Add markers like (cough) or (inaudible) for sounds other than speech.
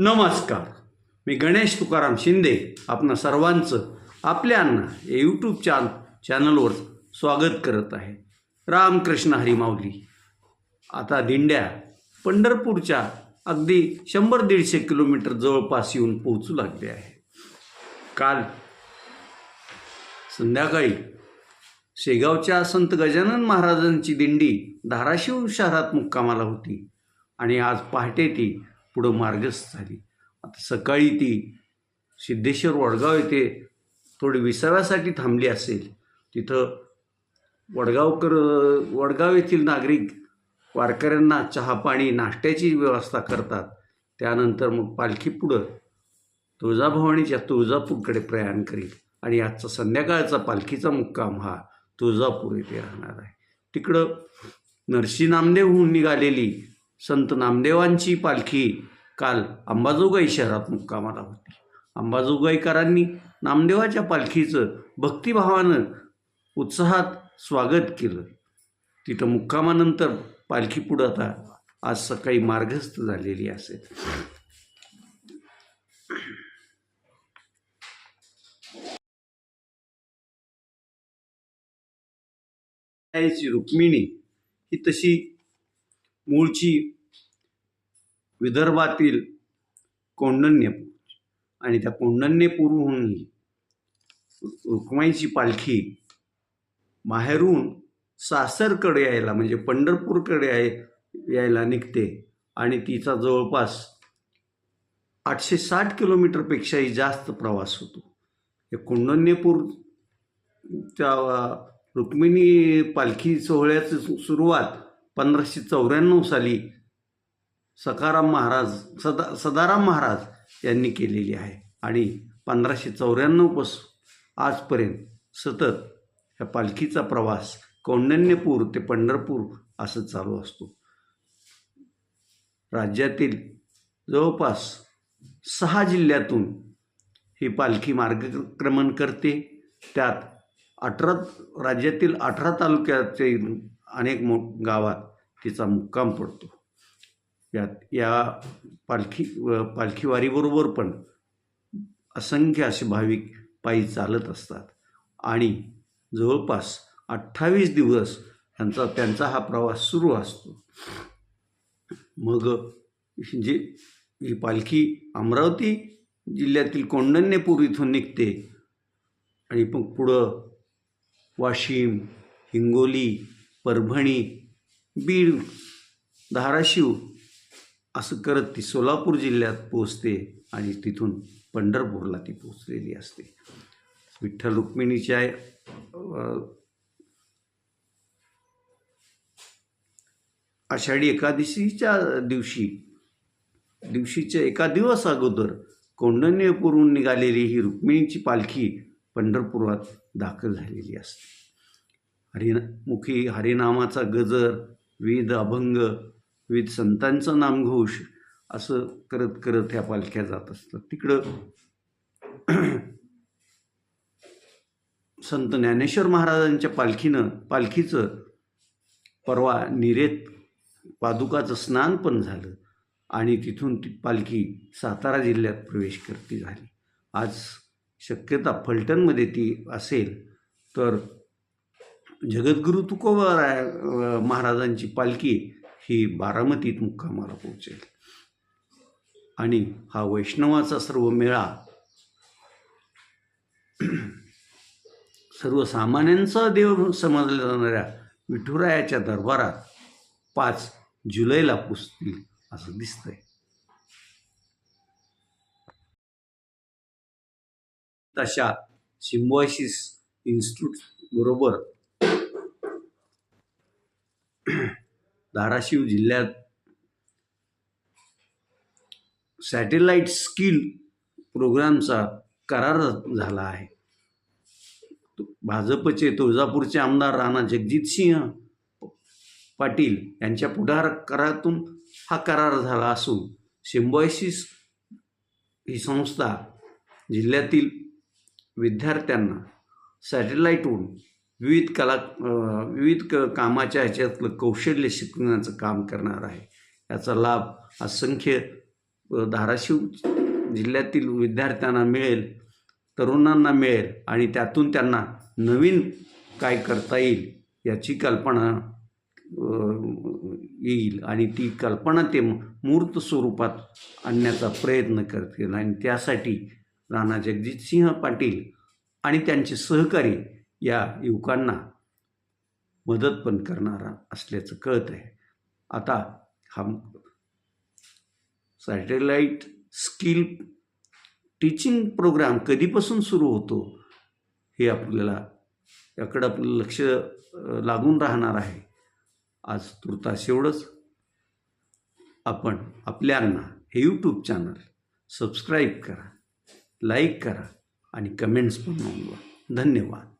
नमस्कार. मी गणेश तुकाराम शिंदे आपणा सर्वांचं आपल्यांना यूट्यूब चॅन चॅनलवर स्वागत करत आहे. रामकृष्ण हरीमाऊली आता दिंड्या पंढरपूरच्या अगदी शंभर दीडशे किलोमीटर जवळपास येऊन पोहोचू लागले आहे. काल संध्याकाळी शेगावच्या संत गजानन महाराजांची दिंडी धाराशिव शहरात मुक्कामाला होती आणि आज पहाटे ती पुढं मार्गस्थ झाली. आता सकाळी ती सिद्धेश्वर वडगाव येथे थोडी विसारासाठी थांबली असेल तिथं वडगावकर वडगाव येथील नागरिक वारकऱ्यांना चहा पाणी नाश्त्याची व्यवस्था करतात. त्यानंतर मग पालखी पुढं तुळजाभवानीच्या तुळजापूरकडे प्रयाण करील. आणि आजचा संध्याकाळचा पालखीचा मुक्काम हा तुळजापूर येथे राहणार आहे. तिकडं नरसी नामदेवहून निघालेली संत नामदेवांची पालखी काल अंबाजोगाई शहरात मुक्कामाला होती. अंबाजोगाईकरांनी नामदेवाच्या पालखीचं भक्तिभावानं उत्साहात स्वागत केलं. तिथं मुक्कामानंतर पालखी पुढं आता आज सकाळी मार्गस्थ झालेली असेल. रुक्मिणी ही तशी मूळची विदर्भातील कौंडण्यपूर आणि त्या कौंडण्यपूरहून रुक्माईची पालखी माहेरून सासरकडे यायला म्हणजे पंढरपूरकडे याय यायला निघते आणि तिचा जवळपास आठशे साठ किलोमीटरपेक्षाही जास्त प्रवास होतो. हे कौंडण्यपूरच्या रुक्मिणी पालखी सोहळ्याची सुरुवात पंधराशे चौऱ्याण्णव साली सकाराम महाराज सदा सदाराम महाराज यांनी केलेली आहे. आणि पंधराशे चौऱ्याण्णवपासून आजपर्यंत सतत ह्या पालखीचा प्रवास कौंडण्यपूर ते पंढरपूर असं चालू असतो. राज्यातील जवळपास सहा जिल्ह्यातून ही पालखी मार्गक्रमण करते. त्यात अठरा राज्यातील अठरा तालुक्याचे अनेक मो गावात तिचा मुक्काम पडतो. यात या पालखी व पालखीवारीबरोबर पण असंख्य असे भाविक पायी चालत असतात. आणि जवळपास अठ्ठावीस दिवस ह्यांचा त्यांचा हा प्रवास सुरू असतो. मग जे ही पालखी अमरावती जिल्ह्यातील कौंडण्यपूर इथून निघते. आणि मग पुढं वाशिम हिंगोली परभणी बीड धाराशिव असं करत ती सोलापूर जिल्ह्यात पोचते आणि तिथून पंढरपूरला ती पोचलेली असते. विठ्ठल रुक्मिणीच्या आषाढी एकादशीच्या दिवशी दिवशीच्या एका दिवस अगोदर कौंडण्यपूरून निघालेली ही रुक्मिणीची पालखी पंढरपुरात दाखल झालेली असते. हरिना मुखी हरिनामाचा गजर विविध अभंग विविध संतांचं नामघोष असं करत करत ह्या पालख्या जात असतात. तिकडं संत ज्ञानेश्वर महाराजांच्या पालखीनं पालखीचं परवा निरेत पादुकाचं स्नान पण झालं आणि तिथून ती पालखी सातारा जिल्ह्यात प्रवेश करती झाली. आज शक्यता फलटणमध्ये ती असेल तर जगद्गुरू तुकोबाराय महाराजांची पालखी ही बारामतीत मुक्कामाला पोहोचेल. आणि हा वैष्णवाचा सर्व मेळा सर्वसामान्यांचा देव समजल्या जाणाऱ्या विठुरायाच्या दरबारात पाच जुलैला पुजतील असं दिसतंय. तशा सिम्बॉयसिस इन्स्टिट्यूट बरोबर (clears throat) धाराशिव जिल्ह्यात सॅटेलाईट स्किल प्रोग्रामचा करार झाला आहे. भाजपचे तुळजापूरचे आमदार राणा जगजितसिंह पाटील यांच्या पुढाकारातून हा करार झाला असून सिम्बॉयसिस ही संस्था जिल्ह्यातील विद्यार्थ्यांना सॅटेलाईटवरून विविध कला विविध क कामाच्या ह्याच्यातलं कौशल्य शिकवण्याचं काम करणार आहे. याचा लाभ असंख्य धाराशिव जिल्ह्यातील विद्यार्थ्यांना मिळेल तरुणांना मिळेल आणि त्यातून त्यांना नवीन काय करता येईल याची कल्पना येईल आणि ती कल्पना ते मूर्त स्वरूपात आणण्याचा प्रयत्न करतील. आणि त्यासाठी राणा जगजितसिंह पाटील आणि त्यांचे सहकारी या युवकांना मदत पण करणारा असल्याचं कळत आहे आता हा सॅटेलाईट स्किल टीचिंग प्रोग्राम कधीपासून सुरू होतो हे आपल्याला याकडं आपलं लक्ष लागून राहणार आहे. आज तुर्तास एवढंच. आपण आपल्यांना हे यूट्यूब चॅनल सबस्क्राईब करा लाईक करा आणि कमेंट्स पण नोंदवा. धन्यवाद.